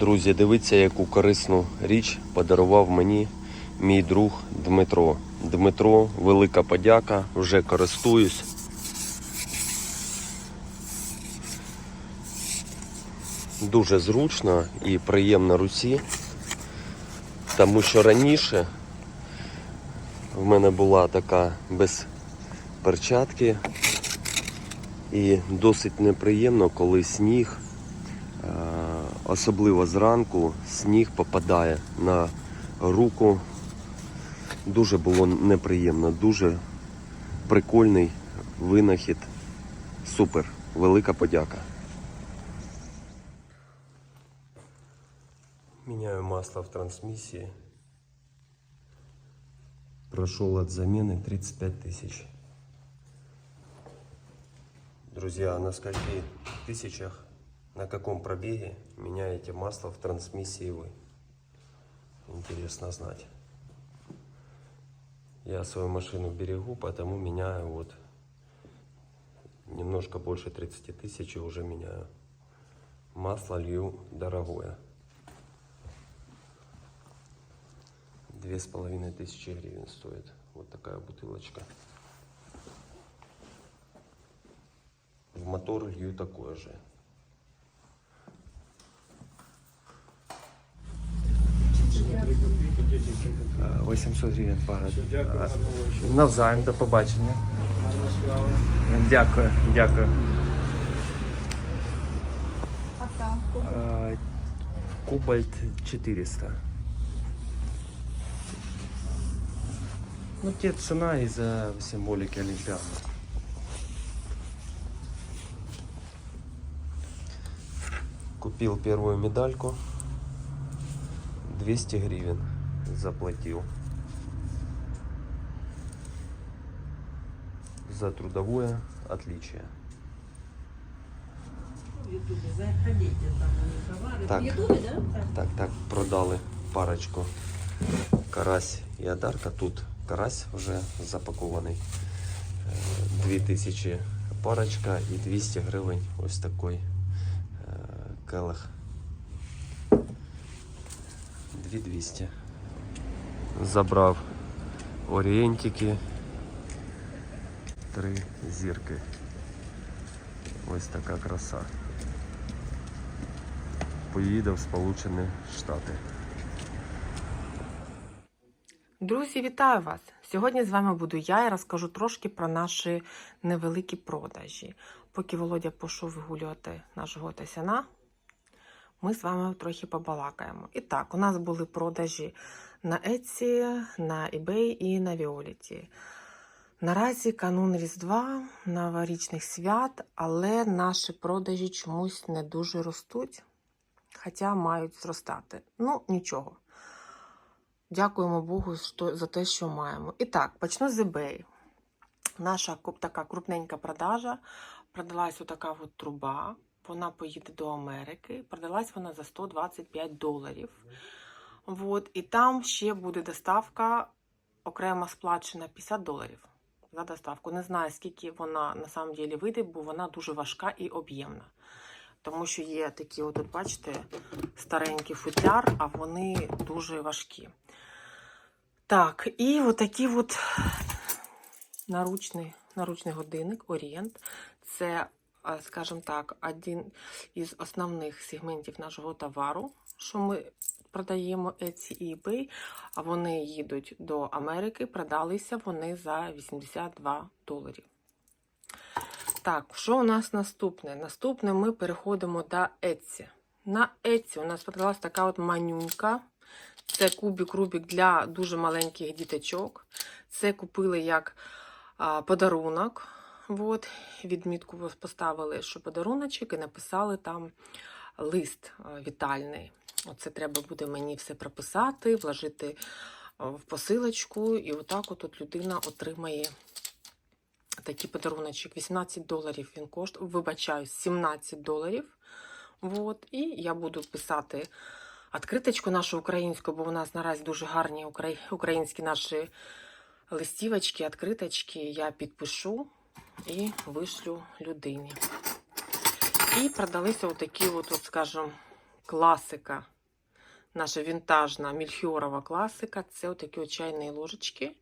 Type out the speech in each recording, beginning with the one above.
Друзі, дивіться, яку корисну річ подарував мені мій друг Дмитро. Дмитро, велика подяка, вже користуюсь. Дуже зручно і приємно руці, тому що раніше в мене була така без перчатки і досить неприємно, коли сніг особливо зранку сніг попадає на руку. Дуже було неприємно, дуже прикольний винахід. Супер, велика подяка. Міняю масло в трансмиссии. Прошел от замены 35 тысяч. Друзья, а на скольки тысячах, На каком пробеге меняете масло в трансмиссии вы? Интересно знать. Я свою машину берегу, поэтому меняю вот немножко больше 30 тысяч и уже меняю. Масло лью дорогое. Две с половиной тысячи гривен стоит. Вот такая бутылочка. В мотор лью такое же. 800 гривень пара. Навзаєм, до побачення. Дякую, дякую. Кобальт 400. Ну, те цена из-за символики Олимпиады. Купил первую медальку. 200 гривен заплатил. За трудовое отличие. Заходите, там. Так. Ютубе, да? Так, так, продали парочку. Карась і Адарка. Тут карась вже запакований. Е, 2000 парочка і 200 гривень ось такий е, келих. 2200. Забрав орієнтики. Три зірки. Ось така краса. Поїде в Сполучені Штати. Друзі, вітаю вас! Сьогодні з вами буду я і розкажу трошки про наші невеликі продажі. Поки Володя пішов вигулювати нашого Тасяна, ми з вами трохи побалакаємо. І так, у нас були продажі на Etsy, на eBay і на Violet. Наразі канун Різдва, новорічних свят, але наші продажі чомусь не дуже ростуть, хоча мають зростати. Ну, нічого. Дякуємо Богу за те, що маємо. І так, почну з eBay. Наша така крупненька продажа. Продалась отака от труба. Вона поїде до Америки. Продалась вона за 125 доларів. От, і там ще буде доставка окремо сплачена 50 доларів за доставку. Не знаю, скільки вона на самом деле вийде, бо вона дуже важка і об'ємна. Тому що є такі, от, бачите, старенький футляр, а вони дуже важкі. Так, і отакий от наручний, наручний годинник Орієнт. Це, скажімо так, один із основних сегментів нашого товару, що ми продаємо Etsy і eBay, а вони їдуть до Америки, продалися вони за 82 доларів. Так, що у нас наступне? Наступне ми переходимо до Etsy. На Etsy у нас продалась така от манюнька. Це кубик Рубік для дуже маленьких діточок. Це купили як подарунок. От, відмітку поставили, що подаруночок, і написали там лист вітальний. Оце треба буде мені все прописати, вложити в посилочку, і отак от, от людина отримає такий подаруночок. 18 доларів він коштує, вибачаю, 17 доларів. От, і я буду писати відкриточку нашу українську, бо у нас наразі дуже гарні українські наші листівочки, відкриточки. Я підпишу і вишлю людині. І продалися отакі, от, от, скажімо, класика. Наша вінтажна мільхіорова класика. Це отакі чайні ложечки.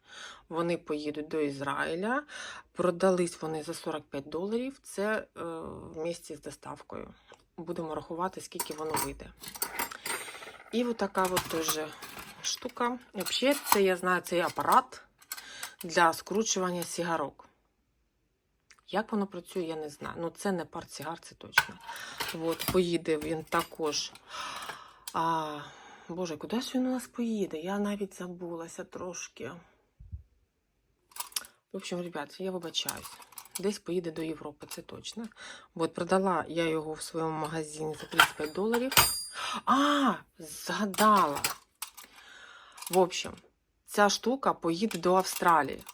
Вони поїдуть до Ізраїля. Продались вони за 45 доларів. Це е, в місті з доставкою. Будемо рахувати, скільки воно вийде. І от така от теж штука. Взагалі, це я знаю, цей апарат для скручування сігарок. Як воно працює, я не знаю. Ну, це не партсігар, це точно. От, поїде він також. А, Боже, куди ж він у нас поїде? Я навіть забулася трошки. В общем, ребят, я вибачаюсь. Десь поїде до Європи, це точно. От продала я його в своєму магазині за 35 доларів. А, згадала. В общем, ця штука поїде до Австралії.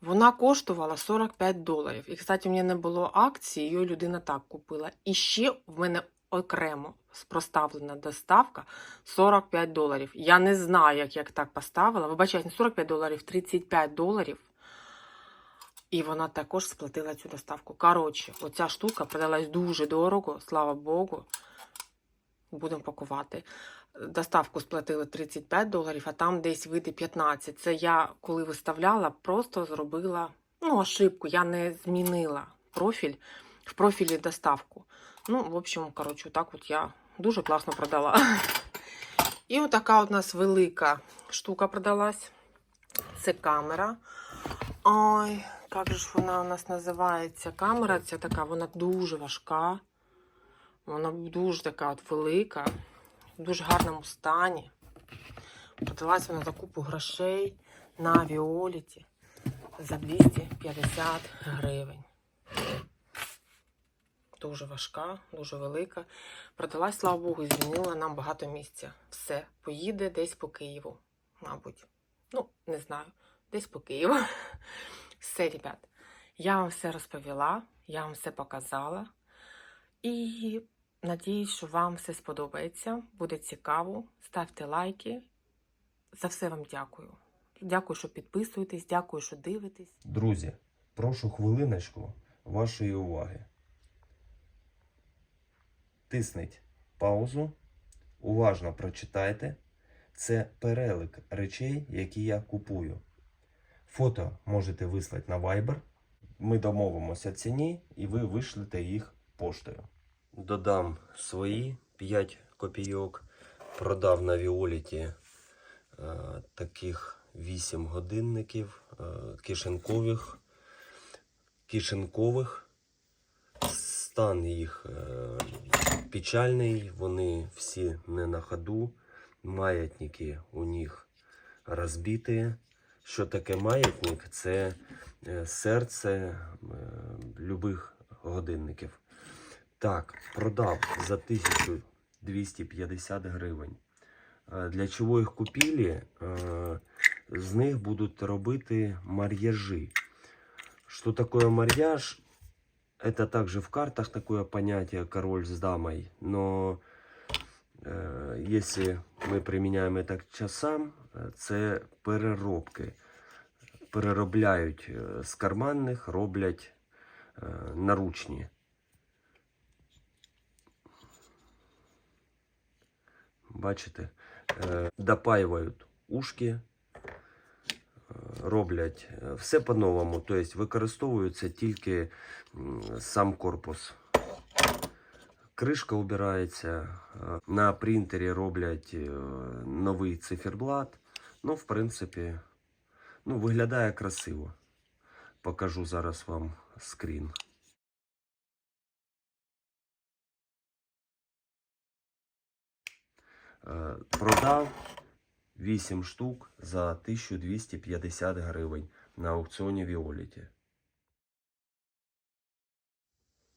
Вона коштувала 45 доларів. І, кстати, у мене не було акції, її людина так купила. І ще в мене окремо проставлена доставка 45 доларів. Я не знаю, як я так поставила. Вибачайте, не 45 доларів, 35 доларів. І вона також сплатила цю доставку. Коротше, оця штука продалась дуже дорого, слава Богу. Будемо пакувати. Доставку сплатили 35 доларів, а там десь вийде 15. Це я, коли виставляла, просто зробила ну, ошибку. Я не змінила профіль в профілі доставку. Ну, в общем, коротше, так от я дуже класно продала. І отака от нас велика штука продалась. Це камера. Ой, як же ж вона у нас називається? Камера ця така, вона дуже важка. Вона дуже така от велика, в дуже гарному стані. Продалась вона за купу грошей на Віоліті за 250 гривень. Дуже важка, дуже велика. Продалась, слава Богу, і звільнила нам багато місця. Все, поїде десь по Києву, мабуть. Ну, не знаю, десь по Києву. Все, ребят, я вам все розповіла, я вам все показала. І надіюсь, що вам все сподобається, буде цікаво. Ставте лайки. За все вам дякую. Дякую, що підписуєтесь, дякую, що дивитесь. Друзі, прошу хвилиночку вашої уваги. Тисніть паузу, уважно прочитайте. Це перелик речей, які я купую. Фото можете вислати на Viber. Ми домовимося ціні і ви вишлете їх поштою. Додам свої 5 копійок. Продав на Віоліті е, таких 8 годинників е, кишенькових. кишенькових. Стан їх е, печальний, вони всі не на ходу. Маятники у них розбиті. Що таке маятник? Це серце любих годинників. Так, продав за 1250 гривень. Е, Для чого їх купили? Е, З них будуть робити мар'яжі. Что такое марьяж? Это также в картах такое понятие король с дамой, но э, если ми применяємо это к часам, е, це переробки. Переробляють е, з карманних, роблять е, наручні. Бачите? Е, Допаюють ушки, е, роблять е, все по-новому. Тобто використовується тільки сам корпус. Кришка убирається, на принтері роблять новий циферблат. Ну, в принципі, ну, виглядає красиво. Покажу зараз вам скрін. Продав 8 штук за 1250 гривень на аукціоні Віоліті.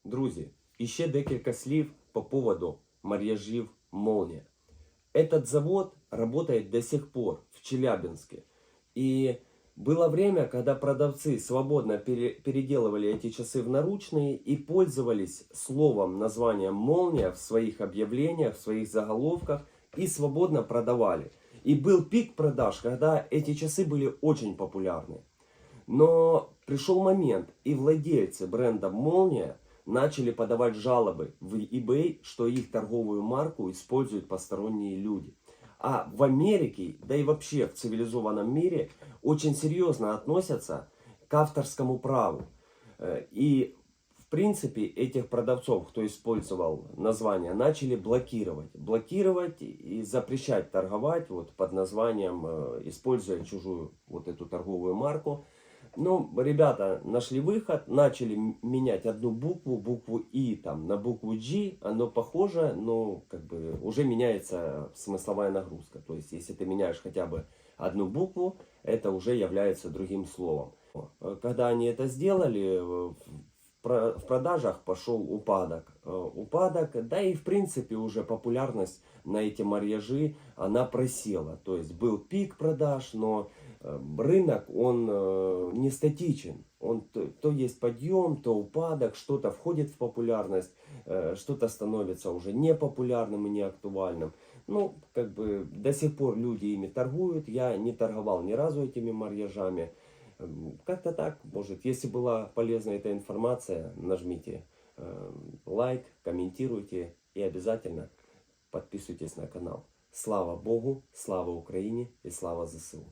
Друзі, і ще декілька слів по поводу мар'яжів Молния. Этот завод работает до сих пор в Челябинске. И было время, когда продавцы свободно пере- переделывали эти часы в наручные и пользовались словом, названием «молния» в своих объявлениях, в своих заголовках и свободно продавали. И был пик продаж, когда эти часы были очень популярны. Но пришел момент, и владельцы бренда «Молния» начали подавать жалобы в eBay, что их торговую марку используют посторонние люди. А в Америке, да и вообще в цивилизованном мире, очень серьезно относятся к авторскому праву. Э, И, принципе, этих продавцов, кто использовал название, начали блокировать. Блокировать и запрещать торговать вот, под названием, э, используя чужую вот эту торговую марку. Ну, ребята нашли выход, начали менять одну букву, букву И там на букву G, оно похоже, но как бы уже меняется смысловая нагрузка. То есть, если ты меняешь хотя бы одну букву, это уже является другим словом. Э, Когда они это сделали, э, в про- в продажах пошел упадок. Э, Упадок, да и в принципе уже популярность на эти марьяжи, она просела. То есть был пик продаж, но э, рынок, он э, не статичен. Он то, то есть подъем, то упадок, что-то входит в популярность, что-то становится уже непопулярным и неактуальным. Ну, как бы до сих пор люди ими торгуют. Я не торговал ни разу этими марьяжами. Эм, Как-то так, может, если была полезна эта информация, нажмите э, лайк, комментируйте и обязательно подписывайтесь на канал. Слава Богу, слава Украине и слава ЗСУ.